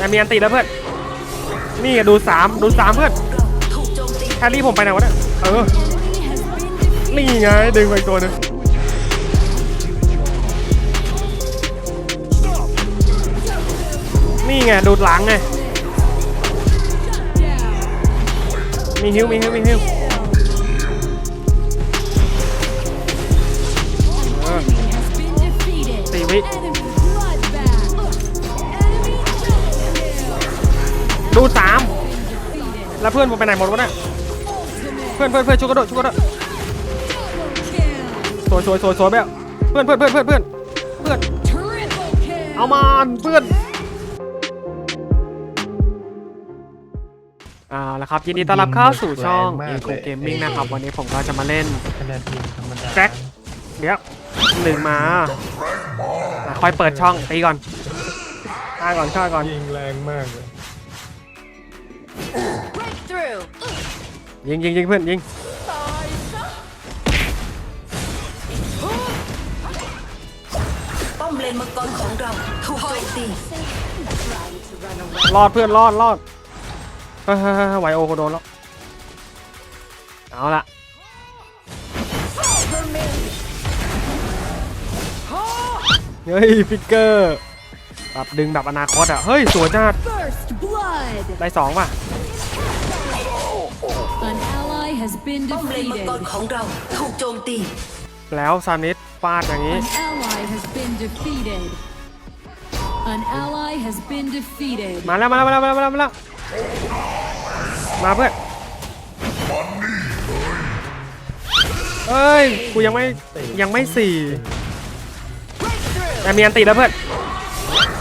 แต่มีอันติแล้วเพื่อน นี่ไงดูสามดูสามเพื่อนถูกโจมตีแครี่ผมไปไหนวะเนี่ย เออ นี่ไงดึงไปตัวหนึงนี่ไงดูดหลังไง มีฮิวมีฮิวมีฮิวสี่วิ ดูสามแล้วเพื่อนผมไปไหนหมดวะเนี่ยเพื่อนเพื่อนเพื่อนชุกกระโดดชุกกระโดดสวยสวยสวยสวยแบบเพื่อนเพื่อนเพื่อนเพื่อนเพื่อนเพื่อนเอามันเพื่อนเอาละครับยินดีต้อนรับเข้าสู่ช่องแรงมาก i n c o เลย Gaming นะครับ วันนี้ผมก็จะมาเล่นคะแนนทีมธรรมดาแจ็คเดี๋ยวหนึ่งมาอะค่อยเปิดช่องตีก่อนฆ่าก่อนฆ่าก่อนยิงแรงมากเลย ยิงยิงยิงเพื่อนยิงป้อมเลนมังกรของเราถูกโจมตีรอดเพื่อนรอดรอดเฮ้ยเฮ้ยเฮ้ยไวโอก็โดนแล้วเอาละเฮ้ยฟิกเกอร์แบบดึงแบบอนาคตอะ เฮ้ย สวยจัด First blood. ได้สองป่ะ An ally has been ป้อมเลนมัง defeated. กรของเราถูกโจมตี แล้วซานิสฟาดอย่างนี้ An ally has been defeated. An ally has been defeated. มาแล้วมาแล้วมาแล้วมาแล้วมาแล้วมาแล้วมาเพื่อนเอ้ยกูยังไม่ยังไม่สี่แต่มีอันติแล้วเพื่อน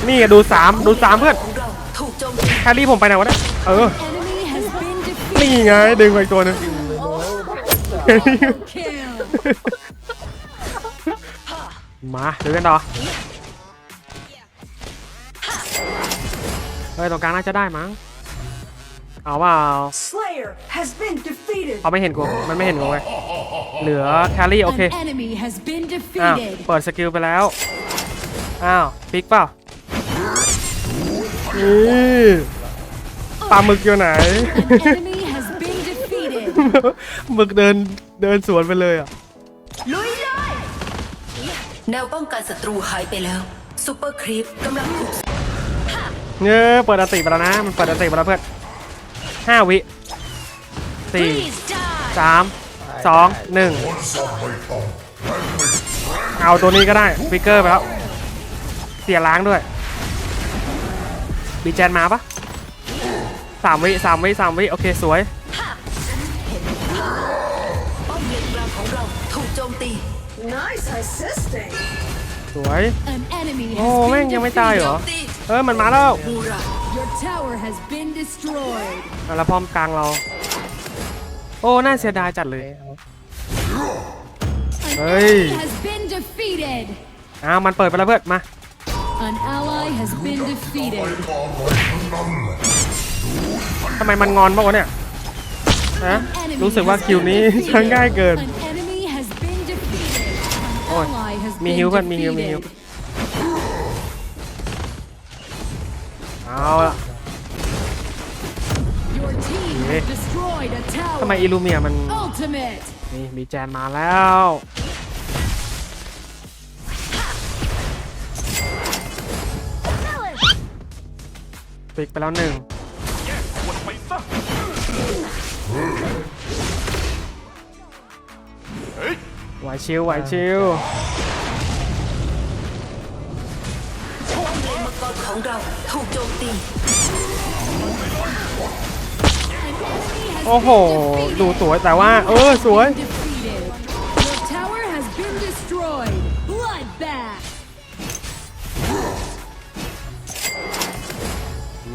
นี่ไงดูสามดูสามเพื่อนของเราถูกโจมตีแครี่ผมไปไหนวะเนี่ยเออ Enemy has been นี่ defeated. ไงดึงไปอีกตัวหนึง Kill. มาดูกันต่อเฮ้ยตรงกลางน่าจะได้มั้ง เอาเปล่า Slayer has been defeated เอาไม่เห็นกู มันไม่เห็นกูเว้ยเหลือแครี่โอเค An enemy has been อ้าว defeated. เปิดสกิลไปแล้ว อ้าวปิกเปล่านี่ปลาหมึกอยู่ไหน An enemy has been defeated. หมึกเดิน เดินสวนไปเลยอะ ลุยเลยแนวป้องกันศัตรูหายไปแล้วซูเปอร์ครีปกำลังถูกเนี่ยเปิดอันติไปแล้วนะมันเปิดอันติไปแล้วเพื่อนห้าวิสี่สามสองหนึ่งเอาตัวนี้ก็ได้ฟิกเกอร์ไปแล้ว เสียล้างด้วยบีแจนมาปะสามวิสามวิสามวิโอเคสวย สวย An enemy โอ้ has แม่ง been ยังไม่ตายเหรอ defeated. เฮ้ยมันมาแล้วมูรา Your tower has been destroyed. เอาแล้วพร้อมกลางเรา โอ้ น่าเสียดายจัดเลย An Hey. enemy has been defeated. อ้าวมันเปิดไปแล้วเพื่อน มา An ally has been defeated. ทำไมมันงอนบ้างวะเนี่ยฮะ An enemy รู้สึกว่า has คิว been นี้ defeated. ช่างง่ายเกิน An An Ôi, ally has mi been hiếu con, mi hiếu, mi hiếu. defeated. เอาละ Your team Ghê. has destroyed a ทำไม tower. อิลูเมียมัน Ultimate. นี่ มีแจนมาแล้วปิกไปแล้วหนึ่ง ไหวชิวไหวชิวป้อมเลนมังกรของเราถูกโจมตี An enemy has โอ้โห been ดู defeated. สวยแต่ว่าเออสวย Defeated. Your tower has been destroyed. Bloodbath.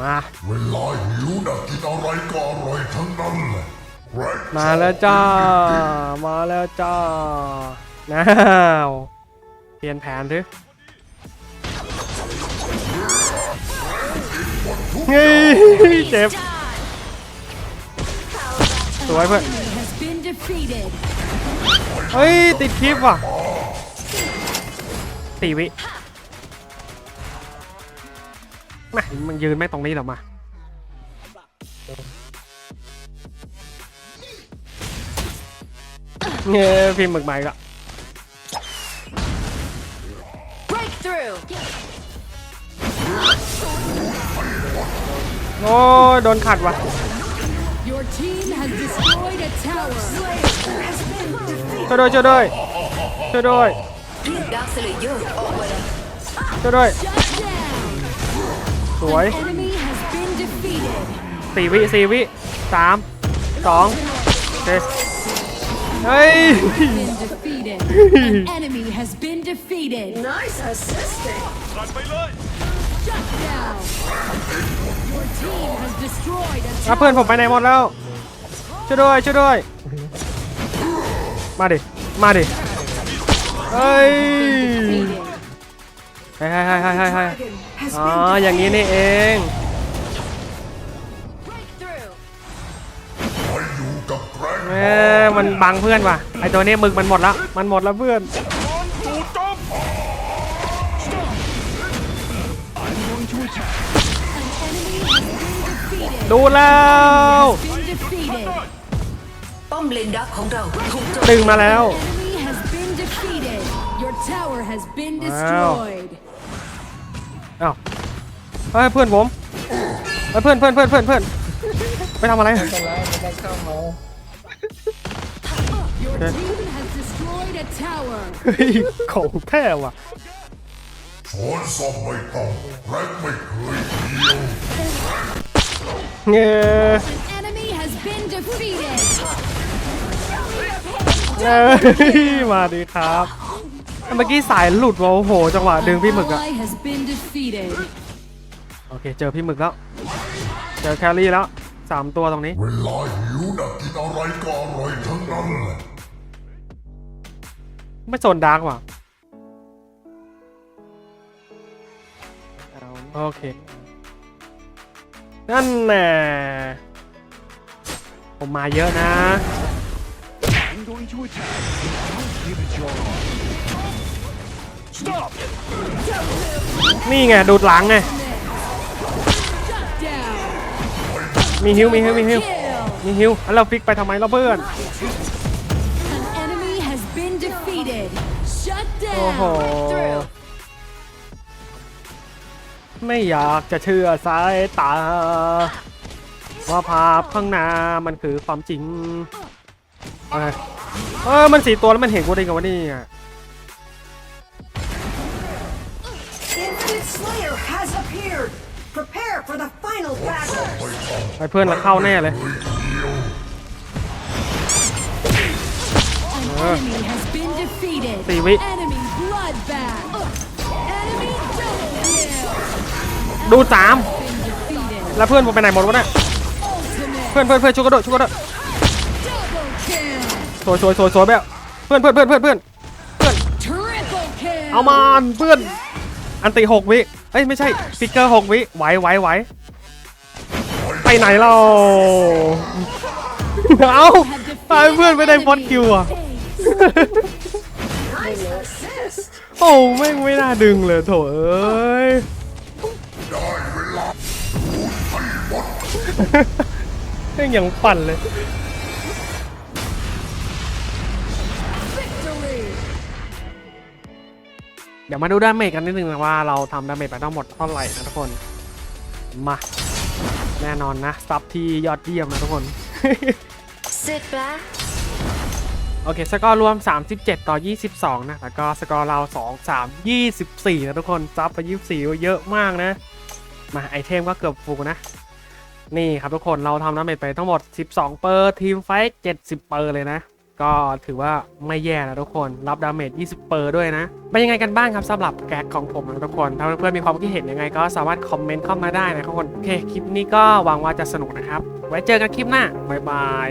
มาเวลาหิวนะกินอะไรก็อร่อยทั้งนั้นแหละแร็ก มาแล้วจ้า มาแล้วจ้าน้าวเปลี่ยนแผนดิเฮ้ยเจ็บ สวยเพื่อนเฮ้ย ติดคลิปว่ะสี่วิมามันยืนไม่ตรงนี้หรอมา เงี้ยพิมพ์หมึกใหม่ก็โอ้โดนขัดว่ะ Your team has destroyed a tower. ช่วยด้วยช่วยด้วยช่วยด้วยเรียกดาร์คสเลเยอร์ออกมาแล้วช่วยด้วย Shut down. สวย Enemy has been defeated. สี่วิสี่วิสามสองเจ็ด เฮ้ย Been defeated. An enemy has been defeated. nice assisting Shut down. Your team has destroyed a อะเพื่อนผมไปไหนหมดแล้ว ช่วยด้วยช่วยด้วย มาดิ มาดิ เฮ้ย defeated. เฮ้ยเฮ้ยเฮ้ยเฮ้ยเฮ้ยเฮ้ยอ๋อ อย่างนี้นี่เอง อ้ยมันบังเพื่อนว่ะไอตัวนี้มึกมันหมดแล้วมันหมดแล้วเพื่อน An enemy has been defeated. ดูแล้ว Been defeated. ป้อมเลนดักของเราถูกโจมดึงมาแล้ว Enemy has been defeated. Your tower has been Wow. destroyed. อ้าวเฮ้ยเพื่อนผมเฮ้ยเพื่อนเพื่อนเพื่อนเพื่อนเพื่อนไปทำอะไรไม่ เป็นไรไม่ได้เข้ามา Your team has destroyed a tower. เฮ้ยของแท้ว่ะช้อนซ่อมไม่ต้องแกรกไม่เคยเดียวเงี้ย An enemy has been defeated. เอ้ยมาดีครับ เมื่อกี้สายหลุดว่ะโอ้โห จังหวะดึงพี่หมึกอะ Ally has been defeated. โอเค เจอพี่หมึกแล้ว เจอแครี่แล้วสามตัวตรงนี้ เวลาหิวน่ะกินอะไรก็อร่อยทั้งนั้นแหละ ไม่โซนดาร์กว่ะโอเค นั่นแน่ผมมาเยอะนะนี่ไง ดูดหลังไง Shut down. มีฮิวมีฮิวมีฮิว Kill. มีฮิวแล้วเราฟิกไปทำไมเราเพื่อน An enemy has been defeated. Shut โอ้โห down. ไม่อยากจะเชื่อสายตา ว่าภาพข้างหน้ามันคือความจริงเอ้ยเออมันสีตัวแล้วมันเห็นกูได้ไงวะเนี่ย Infinite Slayer has appeared! Prepare for the final battle! ไอ้เพื่อนเราเข้าแน่เลย enemy has been defeated. Tỷ vị. Enemy bloodbath. Enemy double kill. ดูสาม Been defeated. แล้วเพื่อนผมไปไหนหมดวะเนี่ย Ultimate เพื่อนเพื่อนเพื่อนช่วยกระโดดช่วยกระโดด double kill. สวยสวยสวยสวยแบบเพื่อนเพื่อนเพื่อนเพื่อนเพื่อน Triple kill. เอามันเพื่อน อันติหกวิเอ้ยไม่ใช่ฟิกเกอร์หกวิไหวไหวไหวไปไหนเรา เอาตายเพื่อนไม่ได้ฟอนคิวอะ Nice assist! โอ้แม่งไม่น่าดึงเลยโถเอ้ยได้เวลาแม่งยังปั่นเลย Victory. เดี๋ยวมาดูดาเมจกันนิดนึงนะว่าเราทำดาเมจไปทั้งหมดเท่าไหร่นะทุกคน มา แน่นอนนะ ซับที่ยอดเยี่ยมนะทุกคน Sit back โอเค สกอร์รวม 37 ต่อ 22 นะ แล้วก็สกอร์เรา 2 3 24 นะทุกคนซับไป 24 เยอะมากนะ มาไอเทมก็เกือบฟูนะ นี่ครับทุกคนเราทำดาเมจไปทั้งหมด 12 เปอร์ ทีมไฟท์70 เปอร์เลยนะ ก็ถือว่าไม่แย่นะทุกคน รับดาเมจ 20 เปอร์ด้วยนะ เป็นยังไงกันบ้างครับสำหรับแก๊กของผมนะทุกคน ถ้าเพื่อนๆมีความคิดเห็นยังไงก็สามารถคอมเมนต์เข้ามาได้นะทุกคน โอเค คลิปนี้ก็หวังว่าจะสนุกนะครับ ไว้เจอกันคลิปหน้า บ๊ายบาย